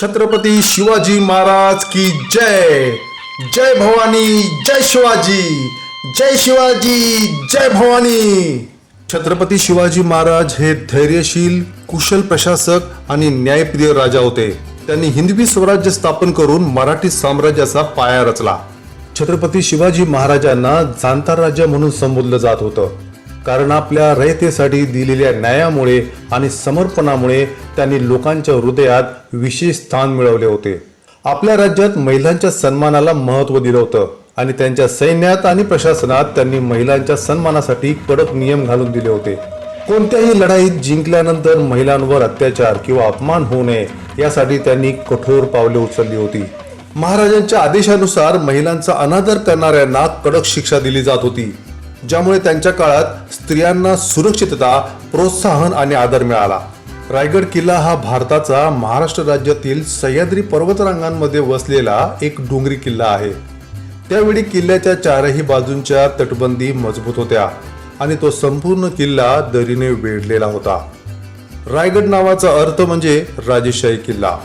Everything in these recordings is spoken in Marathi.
छत्रपती शिवाजी महाराज की जय. जय भवानी जय शिवाजी. जय शिवाजी जय भवानी. छत्रपती शिवाजी महाराज हे धैर्यशील कुशल प्रशासक आणि न्यायप्रिय राजा होते. त्यांनी हिंदवी स्वराज्य स्थापन करून मराठी साम्राज्याचा पाया रचला. छत्रपती शिवाजी महाराजांना जाणता राजा म्हणून संबोधलं जात होतं. कारण आपल्या रयतेसाठी दिलेल्या न्यायामुळे आणि समर्पणामुळे त्यांनी लोकांच्या हृदयात विशेष स्थान मिळवले होते. आपल्या राज्यात महिलांच्या सन्मानाला महत्त्व दिलं होतं आणि त्यांच्या सैन्यात आणि प्रशासनात त्यांनी महिलांच्या सन्मानासाठी कडक नियम घालून दिले होते. कोणत्याही लढाईत जिंकल्यानंतर महिलांवर अत्याचार किंवा अपमान होऊ नये यासाठी त्यांनी कठोर पावले उचलली होती. महाराजांच्या आदेशानुसार महिलांचा अनादर करणाऱ्यांना कडक शिक्षा दिली जात होती. ज्यामुळे त्यांच्या काळात स्त्रियांना सुरक्षितता प्रोत्साहन आणि आदर मिळाला. रायगड किल्ला हा भारताचा महाराष्ट्र राज्यातील सह्याद्री पर्वतरांगांमध्ये वसलेला एक डोंगरी किल्ला आहे. त्यावेळी किल्ल्याच्या चारही बाजूंच्या तटबंदी मजबूत होत्या आणि तो संपूर्ण किल्ला दरीने वेढलेला होता. रायगड नावाचा अर्थ म्हणजे राजेशाही किल्ला.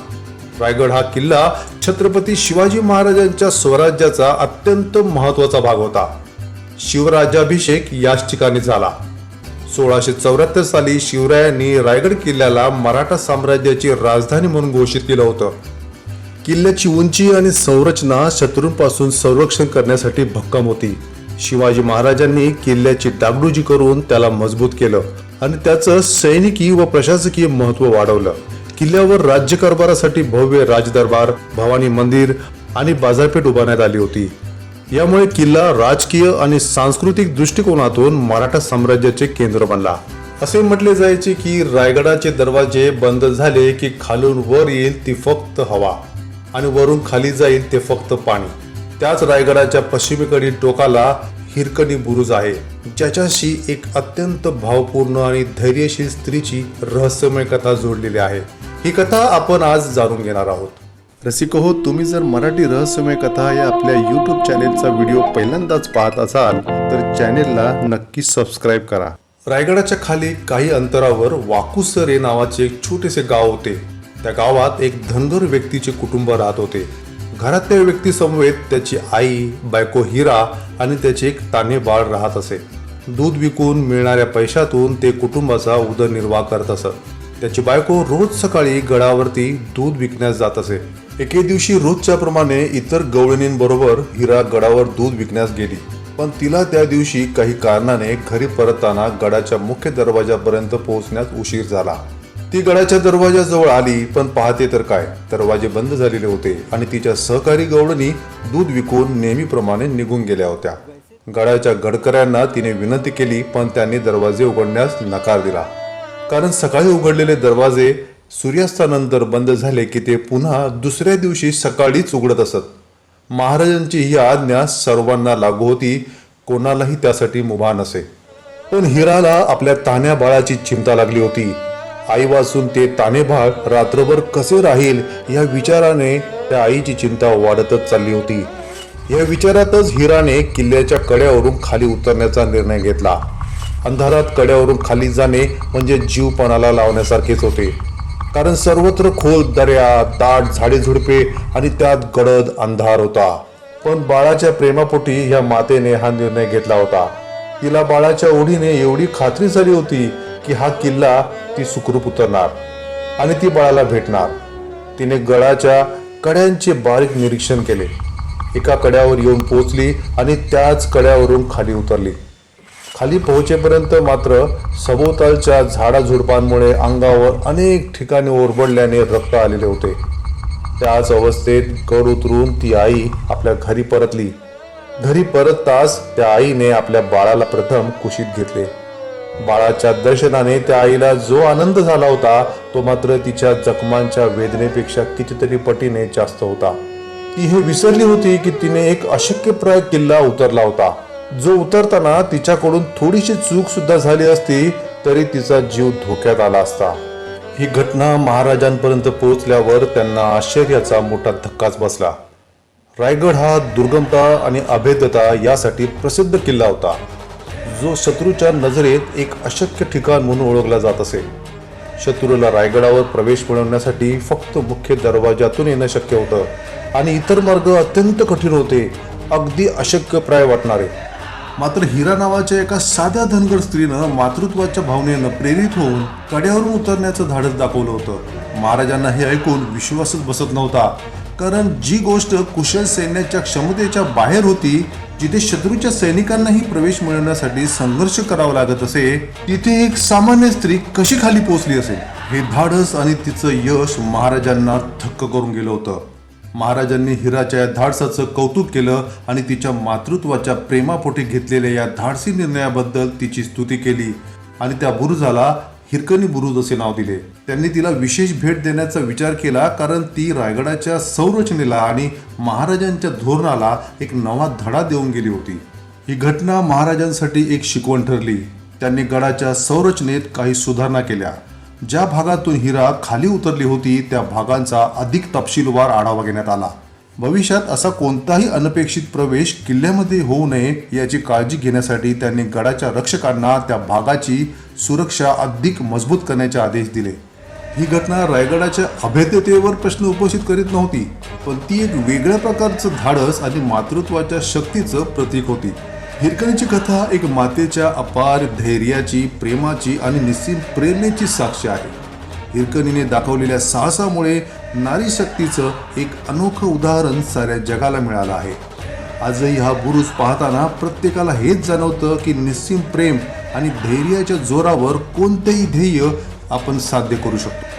रायगड हा किल्ला छत्रपती शिवाजी महाराजांच्या स्वराज्याचा अत्यंत महत्त्वाचा भाग होता. शिवराज्याभिषेक याच ठिकाणी झाला. सोळाशे चौऱ्याहत्तर साली शिवरायांनी रायगड किल्ल्याला मराठा साम्राज्याची राजधानी म्हणून घोषित केलं होतं. किल्ल्याची उंची आणि संरचना शत्रूंपासून संरक्षण करण्यासाठी भक्कम होती. शिवाजी महाराजांनी किल्ल्याची डागडुजी करून त्याला मजबूत केलं आणि त्याचं सैनिकी व प्रशासकीय महत्त्व वाढवलं. किल्ल्यावर राज्यकारभारासाठी भव्य राजदरबार भवानी मंदिर आणि बाजारपेठ उभारण्यात आली होती. यामुळे किल्ला राजकीय आणि सांस्कृतिक दृष्टिकोनातून मराठा साम्राज्याचे केंद्र बनला. असे म्हटले जायचे की रायगडाचे दरवाजे बंद झाले की खालून वर येईल ती फक्त हवा आणि वरून खाली जाईल ते फक्त पाणी. त्याच रायगडाच्या पश्चिमेकडील टोकाला हिरकणी बुरुज आहे ज्याच्याशी एक अत्यंत भावपूर्ण आणि धैर्यशील स्त्रीची रहस्यमय कथा जोडलेली आहे. ही कथा आपण आज जाणून घेणार आहोत. रसिक हो तुम्ही जर मराठी रहस्यमय कथा या आपल्या यूट्यूब चॅनेलचा व्हिडिओ पहिल्यांदाच पाहत असाल तर चॅनेलला नक्की सबस्क्राईब करा. रायगडाच्या खाली काही अंतरावर वाकुसरे नावाचे एक छोटेसे गाव होते. त्या गावात एक धनगर व्यक्तीचे कुटुंब राहत होते. घरातल्या व्यक्तीसमवेत त्याची आई बायको हिरा आणि त्याचे एक ताने बाळ राहत असे. दूध विकून मिळणाऱ्या पैशातून ते कुटुंबाचा उदरनिर्वाह करत असत. त्याची बायको रोज सकाळी गडावरती दूध विकण्यास जात असे. एके दिवशी रोजच्या प्रमाणे इतर गवळणींबरोबर हिरा गडावर दूध विकण्यास गेली. पण तिला त्या दिवशी काही कारणाने घरी परतताना गडाच्या मुख्य दरवाजापर्यंत पोहोचण्यास उशीर झाला. ती गडाच्या दरवाजाजवळ आली पण पाहते तर काय? दरवाजे बंद झालेले होते आणि तिच्या सहकारी गवळणी दूध विकून नेहमीप्रमाणे निघून गेल्या होत्या. गडाच्या गडकऱ्यांना तिने विनंती केली पण त्यांनी दरवाजे उघडण्यास नकार दिला. कारण सकाळी उघडलेले दरवाजे सूर्यास्तानंतर बंद झाले की ते पुन्हा दुसऱ्या दिवशी सकाळीच उघडत असत. महाराजांची ही आज्ञा सर्वांना लागू होती कोणालाही त्यासाठी मुभा नसे. पण हिराला आपल्या तान्या बाळाची चिंता लागली होती. आई वाचून ते ताने बाळ रात्रभर कसे राहील या विचाराने त्या आईची चिंता वाढतच चालली होती. या विचारातच हिराने किल्ल्याच्या कड्यावरून खाली उतरण्याचा निर्णय घेतला. अंधारात कड्यावरून खाली जाणे म्हणजे जीवपणाला लावण्यासारखेच होते. कारण सर्वत्र खोल दर्या दाट झाडे झुडपे आणि त्यात गडद अंधार होता. पण बाळाच्या प्रेमापोटी ह्या मातेने हा निर्णय घेतला होता. तिला बाळाच्या ओढीने एवढी खात्री झाली होती की हा किल्ला ती सुखरूप उतरणार आणि ती बाळाला भेटणार. तिने गडाच्या कड्यांचे बारीक निरीक्षण केले. एका कड्यावर येऊन पोचली आणि त्याच कड्यावरून खाली उतरली. खाली पोहोचेपर्यंत मात्र सभोवतालच्या झाडाझुडपांमुळे अंगावर अनेक ठिकाणी ओरबडल्याने रक्त आलेले होते. त्याच अवस्थेत गड उतरून ती आई आपल्या घरी परतली. घरी परतताच त्या आईने आपल्या बाळाला प्रथम कुशीत घेतले. बाळाच्या दर्शनाने त्या आईला जो आनंद झाला होता तो मात्र तिच्या जखमांच्या वेदनेपेक्षा कितीतरी पटीने जास्त होता. ती हे विसरली होती की तिने एक अशक्यप्राय किल्ला उतरला होता. जो उतरताना तिच्याकडून थोडीशी चूक सुद्धा झाली असती तरी तिचा जीव धोक्यात आला असता. ही घटना महाराजांपर्यंत पोहोचल्यावर त्यांना आश्चर्याचा मोठा धक्काच बसला. रायगड हा दुर्गमता आणि अभेद्यता यासाठी प्रसिद्ध किल्ला होता. जो शत्रूच्या नजरेत एक अशक्य ठिकाण म्हणून ओळखला जात असे. शत्रूला रायगडावर प्रवेश मिळवण्यासाठी फक्त मुख्य दरवाजातून येणं शक्य होतं आणि इतर मार्ग अत्यंत कठीण होते अगदी अशक्यप्राय वाटणारे. मात्र हिरा नावाच्या एका साध्या धनगर स्त्रीनं मातृत्वाच्या भावनेनं प्रेरित होऊन कड्यावरून उतरण्याचं धाडस दाखवलं होतं. महाराजांना हे ऐकून विश्वासच बसत नव्हता. कारण जी गोष्ट कुशल सैन्याच्या क्षमतेच्या बाहेर होती जिथे शत्रूच्या सैनिकांनाही प्रवेश मिळवण्यासाठी संघर्ष करावा लागत असे तिथे एक सामान्य स्त्री कशी खाली पोहोचली असेल हे धाडस आणि तिचं यश महाराजांना थक्क करून गेलं होतं. महाराजांनी हिराच्या या धाडसाचं कौतुक केलं आणि तिच्या मातृत्वाच्या प्रेमापोटी घेतलेल्या या धाडसी निर्णयाबद्दल तिची स्तुती केली. आणि त्या बुरुजाला हिरकणी बुरुज असे नाव दिले. त्यांनी तिला विशेष भेट देण्याचा विचार केला कारण ती रायगडाच्या संरचनेला आणि महाराजांच्या धोरणाला एक नवा धडा देऊन गेली होती. ही घटना महाराजांसाठी एक शिकवण ठरली. त्यांनी गडाच्या संरचनेत काही सुधारणा केल्या. ज्या भागातून हिरा खाली उतरली होती त्या भागांचा अधिक तपशीलवार आढावा घेण्यात आला. भविष्यात असा कोणताही अनपेक्षित प्रवेश किल्ल्यामध्ये होऊ नये याची काळजी घेण्यासाठी त्यांनी गडाच्या रक्षकांना त्या भागाची सुरक्षा अधिक मजबूत करण्याचे आदेश दिले. ही घटना रायगडाच्या अभेद्यतेवर प्रश्न उपस्थित करीत नव्हती पण ती एक वेगळ्या प्रकारचं धाडस आणि मातृत्वाच्या शक्तीचं प्रतीक होती. हिरकणीची कथा एक मातेच्या अपार धैर्याची प्रेमाची आणि निस्सीम प्रेरणेची साक्ष आहे. हिरकणीने दाखवलेल्या साहसामुळे नारी शक्तीचं एक अनोखं उदाहरण साऱ्या जगाला मिळालं आहे. आजही हा बुरुज पाहताना प्रत्येकाला हेच जाणवतं की निस्सीम प्रेम आणि धैर्याच्या जोरावर कोणतेही ध्येय आपण साध्य करू शकतो.